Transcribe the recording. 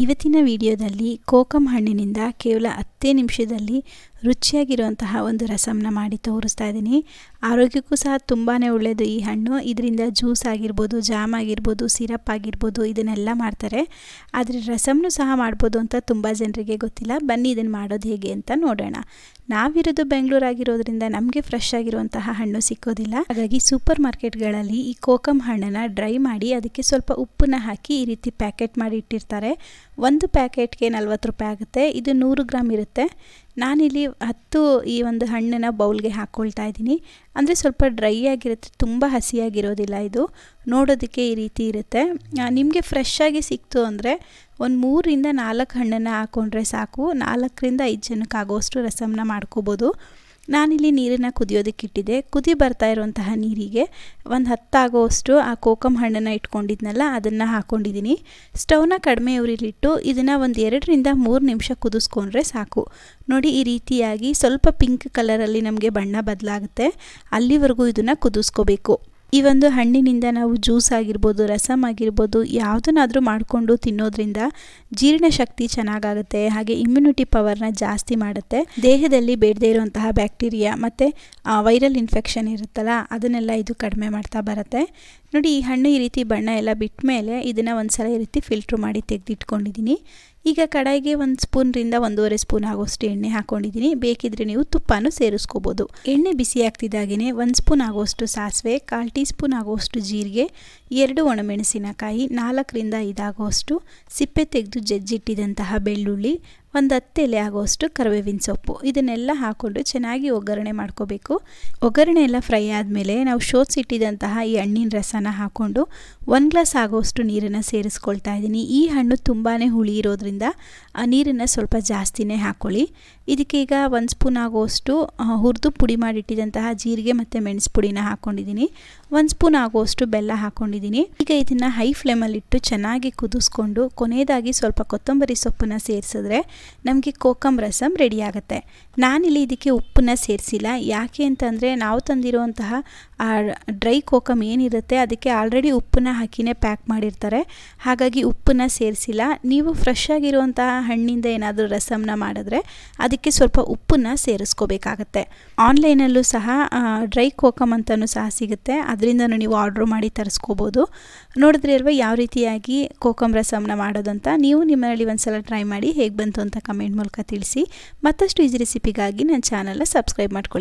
ಇವತ್ತಿನ ವಿಡಿಯೋದಲ್ಲಿ ಕೋಕಮ್ ಹಣ್ಣಿನಿಂದ ಕೇವಲ ಹತ್ತೇ ನಿಮಿಷದಲ್ಲಿ ರುಚಿಯಾಗಿರುವಂತಹ ಒಂದು ರಸಮ್ನ ಮಾಡಿ ತೋರಿಸ್ತಾ ಇದ್ದೀನಿ. ಆರೋಗ್ಯಕ್ಕೂ ಸಹ ತುಂಬಾ ಒಳ್ಳೆಯದು ಈ ಹಣ್ಣು. ಇದರಿಂದ ಜ್ಯೂಸ್ ಆಗಿರ್ಬೋದು, ಜಾಮ್ ಆಗಿರ್ಬೋದು, ಸಿರಪ್ ಆಗಿರ್ಬೋದು, ಇದನ್ನೆಲ್ಲ ಮಾಡ್ತಾರೆ. ಆದರೆ ರಸಮ್ನು ಸಹ ಮಾಡ್ಬೋದು ಅಂತ ತುಂಬ ಜನರಿಗೆ ಗೊತ್ತಿಲ್ಲ. ಬನ್ನಿ ಇದನ್ನು ಮಾಡೋದು ಹೇಗೆ ಅಂತ ನೋಡೋಣ. ನಾವಿರೋದು ಬೆಂಗಳೂರಾಗಿರೋದ್ರಿಂದ ನಮಗೆ ಫ್ರೆಶ್ ಆಗಿರುವಂತಹ ಹಣ್ಣು ಸಿಕ್ಕೋದಿಲ್ಲ. ಹಾಗಾಗಿ ಸೂಪರ್ ಮಾರ್ಕೆಟ್ಗಳಲ್ಲಿ ಈ ಕೋಕಮ್ ಹಣ್ಣನ್ನು ಡ್ರೈ ಮಾಡಿ ಅದಕ್ಕೆ ಸ್ವಲ್ಪ ಉಪ್ಪನ್ನ ಹಾಕಿ ಈ ರೀತಿ ಪ್ಯಾಕೆಟ್ ಮಾಡಿ ಇಟ್ಟಿರ್ತಾರೆ. ಒಂದು ಪ್ಯಾಕೆಟ್ಗೆ ನಲ್ವತ್ತು ರೂಪಾಯಿ ಆಗುತ್ತೆ. ಇದು ನೂರು ಗ್ರಾಮ್ ಇರುತ್ತೆ. ನಾನಿಲ್ಲಿ ಹತ್ತು ಈ ಒಂದು ಹಣ್ಣನ್ನು ಬೌಲ್ಗೆ ಹಾಕ್ಕೊಳ್ತಾ ಇದ್ದೀನಿ. ಅಂದರೆ ಸ್ವಲ್ಪ ಡ್ರೈ ಆಗಿರುತ್ತೆ, ತುಂಬ ಹಸಿಯಾಗಿರೋದಿಲ್ಲ ಇದು. ನೋಡೋದಕ್ಕೆ ಈ ರೀತಿ ಇರುತ್ತೆ. ನಿಮಗೆ ಫ್ರೆಶ್ ಆಗಿ ಸಿಕ್ತು ಅಂದರೆ ಒಂದು ಮೂರಿಂದ ನಾಲ್ಕು ಹಣ್ಣನ್ನು ಹಾಕ್ಕೊಂಡ್ರೆ ಸಾಕು. ನಾಲ್ಕರಿಂದ ಐದು ಜನಕ್ಕೆ ಆಗೋಷ್ಟು ರಸಮ್ನ ಮಾಡ್ಕೋಬೋದು. ನಾನಿಲ್ಲಿ ನೀರನ್ನು ಕುದಿಯೋದಕ್ಕೆ ಇಟ್ಟಿದ್ದೆ ಕುದಿ ಬರ್ತಾ ಇರುವಂತಹ ನೀರಿಗೆ ಒಂದು ಹತ್ತಾಗೋಷ್ಟು ಆ ಕೋಕಮ್ ಹಣ್ಣನ್ನು ಇಟ್ಕೊಂಡಿದ್ನಲ್ಲ, ಅದನ್ನು ಹಾಕ್ಕೊಂಡಿದ್ದೀನಿ ಸ್ಟವ್ನ ಕಡಿಮೆ ಉರಿಲಿಟ್ಟು ಇದನ್ನು ಒಂದು ಎರಡರಿಂದ ಮೂರು ನಿಮಿಷ ಕುದಿಸ್ಕೊಂಡ್ರೆ ಸಾಕು. ನೋಡಿ ಈ ರೀತಿಯಾಗಿ ಸ್ವಲ್ಪ ಪಿಂಕ್ ಕಲರಲ್ಲಿ ನಮಗೆ ಬಣ್ಣ ಬದಲಾಗುತ್ತೆ. ಅಲ್ಲಿವರೆಗೂ ಇದನ್ನು ಕುದಿಸ್ಕೋಬೇಕು. ಈ ಒಂದು ಹಣ್ಣಿನಿಂದ ನಾವು ಜ್ಯೂಸ್ ಆಗಿರ್ಬೋದು, ರಸಮ್ ಆಗಿರ್ಬೋದು, ಯಾವುದನ್ನಾದರೂ ಮಾಡಿಕೊಂಡು ತಿನ್ನೋದ್ರಿಂದ ಜೀರ್ಣಶಕ್ತಿ ಚೆನ್ನಾಗಾಗುತ್ತೆ, ಹಾಗೆ ಇಮ್ಯುನಿಟಿ ಪವರ್ನ ಜಾಸ್ತಿ ಮಾಡುತ್ತೆ. ದೇಹದಲ್ಲಿ ಬೇಡದೇ ಇರುವಂತಹ ಬ್ಯಾಕ್ಟೀರಿಯಾ ಮತ್ತು ವೈರಲ್ ಇನ್ಫೆಕ್ಷನ್ ಇರುತ್ತಲ್ಲ, ಅದನ್ನೆಲ್ಲ ಇದು ಕಡಿಮೆ ಮಾಡ್ತಾ ಬರುತ್ತೆ. ನೋಡಿ, ಈ ಹಣ್ಣು ಈ ರೀತಿ ಬಣ್ಣ ಎಲ್ಲ ಬಿಟ್ಟ ಮೇಲೆ ಇದನ್ನು ಒಂದು ಸಲ ಈ ರೀತಿ ಫಿಲ್ಟ್ರ್ ಮಾಡಿ ತೆಗೆದಿಟ್ಕೊಂಡಿದ್ದೀನಿ. ಈಗ ಕಡಾಯಿಗೆ ಒಂದು ಸ್ಪೂನ್ರಿಂದ ಒಂದೂವರೆ ಸ್ಪೂನ್ ಆಗೋಷ್ಟು ಎಣ್ಣೆ ಹಾಕ್ಕೊಂಡಿದ್ದೀನಿ ಬೇಕಿದ್ರೆ ನೀವು ತುಪ್ಪನೂ ಸೇರಿಸ್ಕೋಬೋದು. ಎಣ್ಣೆ ಬಿಸಿ ಆಗ್ತಿದ್ದಾಗೇ ಒಂದು ಸ್ಪೂನ್ ಆಗೋಷ್ಟು ಸಾಸಿವೆ, ಕಾಲು ಟೀ ಸ್ಪೂನ್ ಆಗೋಷ್ಟು ಜೀರಿಗೆ, ಎರಡು ಒಣಮೆಣಸಿನಕಾಯಿ, ನಾಲ್ಕರಿಂದ ಐದಾಗೋಷ್ಟು ಸಿಪ್ಪೆ ತೆಗೆದು ಜಜ್ಜಿಟ್ಟಿದಂತಹ ಬೆಳ್ಳುಳ್ಳಿ ಒಂದು ಹತ್ತು ಎಲೆ ಆಗುವಷ್ಟು ಕರಿಬೇವಿನ ಸೊಪ್ಪು. ಇದನ್ನೆಲ್ಲ ಹಾಕ್ಕೊಂಡು ಚೆನ್ನಾಗಿ ಒಗ್ಗರಣೆ ಮಾಡ್ಕೋಬೇಕು. ಒಗ್ಗರಣೆ ಎಲ್ಲ ಫ್ರೈ ಆದಮೇಲೆ ನಾವು ಶೋಧಿಸಿಟ್ಟಿದಂತಹ ಈ ಹಣ್ಣಿನ ರಸನ ಹಾಕ್ಕೊಂಡು ಒಂದು ಗ್ಲಾಸ್ ಆಗೋಷ್ಟು ನೀರನ್ನು ಸೇರಿಸ್ಕೊಳ್ತಾ ಇದ್ದೀನಿ. ಈ ಹಣ್ಣು ತುಂಬಾ ಹುಳಿ ಇರೋದ್ರಿಂದ ಆ ನೀರನ್ನು ಸ್ವಲ್ಪ ಜಾಸ್ತಿನೇ ಹಾಕ್ಕೊಳ್ಳಿ ಇದಕ್ಕೆ ಈಗ ಒಂದು ಸ್ಪೂನ್ ಆಗೋಷ್ಟು ಹುರಿದು ಪುಡಿ ಮಾಡಿಟ್ಟಿದ್ದಂತಹ ಜೀರಿಗೆ ಮತ್ತು ಮೆಣಸು ಪುಡಿನ ಹಾಕ್ಕೊಂಡಿದ್ದೀನಿ ಒಂದು ಸ್ಪೂನ್ ಆಗೋಷ್ಟು ಬೆಲ್ಲ ಹಾಕ್ಕೊಂಡಿದ್ದೀನಿ ಈಗ ಇದನ್ನು ಹೈ ಫ್ಲೇಮಲ್ಲಿಟ್ಟು ಚೆನ್ನಾಗಿ ಕುದಿಸ್ಕೊಂಡು ಕೊನೆಯದಾಗಿ ಸ್ವಲ್ಪ ಕೊತ್ತಂಬರಿ ಸೊಪ್ಪನ್ನು ಸೇರಿಸಿದ್ರೆ ನಮಗೆ ಕೋಕಮ್ ರಸಮ್ ರೆಡಿ ಆಗುತ್ತೆ. ನಾನಿಲ್ಲಿ ಇದಕ್ಕೆ ಉಪ್ಪನ್ನ ಸೇರಿಸಿಲ್ಲ. ಯಾಕೆ ಅಂತಂದರೆ ನಾವು ತಂದಿರುವಂತಹ ಆ ಡ್ರೈ ಕೋಕಮ್ ಏನಿರುತ್ತೆ ಅದಕ್ಕೆ ಆಲ್ರೆಡಿ ಉಪ್ಪನ್ನ ಹಾಕಿನೇ ಪ್ಯಾಕ್ ಮಾಡಿರ್ತಾರೆ. ಹಾಗಾಗಿ ಉಪ್ಪನ್ನ ಸೇರಿಸಿಲ್ಲ. ನೀವು ಫ್ರೆಶ್ ಆಗಿರುವಂತಹ ಹಣ್ಣಿಂದ ಏನಾದರೂ ರಸಮ್ನ ಮಾಡಿದ್ರೆ ಅದಕ್ಕೆ ಸ್ವಲ್ಪ ಉಪ್ಪನ್ನ ಸೇರಿಸ್ಕೋಬೇಕಾಗತ್ತೆ. ಆನ್ಲೈನಲ್ಲೂ ಸಹ ಡ್ರೈ ಕೋಕಮ್ ಅಂತಲೂ ಸಹ ಸಿಗುತ್ತೆ. ಅದರಿಂದನೂ ನೀವು ಆರ್ಡ್ರ್ ಮಾಡಿ ತರಿಸ್ಕೋಬೋದು. ನೋಡಿದ್ರೆ ಅಲ್ವಾ ಯಾವ ರೀತಿಯಾಗಿ ಕೋಕಮ್ ರಸಮ್ನ ಮಾಡೋದಂತ? ನೀವು ನಿಮ್ಮಲ್ಲಿ ಒಂದ್ಸಲ ಟ್ರೈ ಮಾಡಿ ಹೇಗೆ ಬಂತು ಅಂತ ಕಮೆಂಟ್ ಮೂಲಕ ತಿಳಿಸಿ. ಮತ್ತಷ್ಟು ಈಜಿ ರೆಸಿಪಿಗಾಗಿ ನನ್ನ ಚಾನಲ್ನ ಸಬ್ಸ್ಕ್ರೈಬ್ ಮಾಡ್ಕೊಳ್ಳಿ.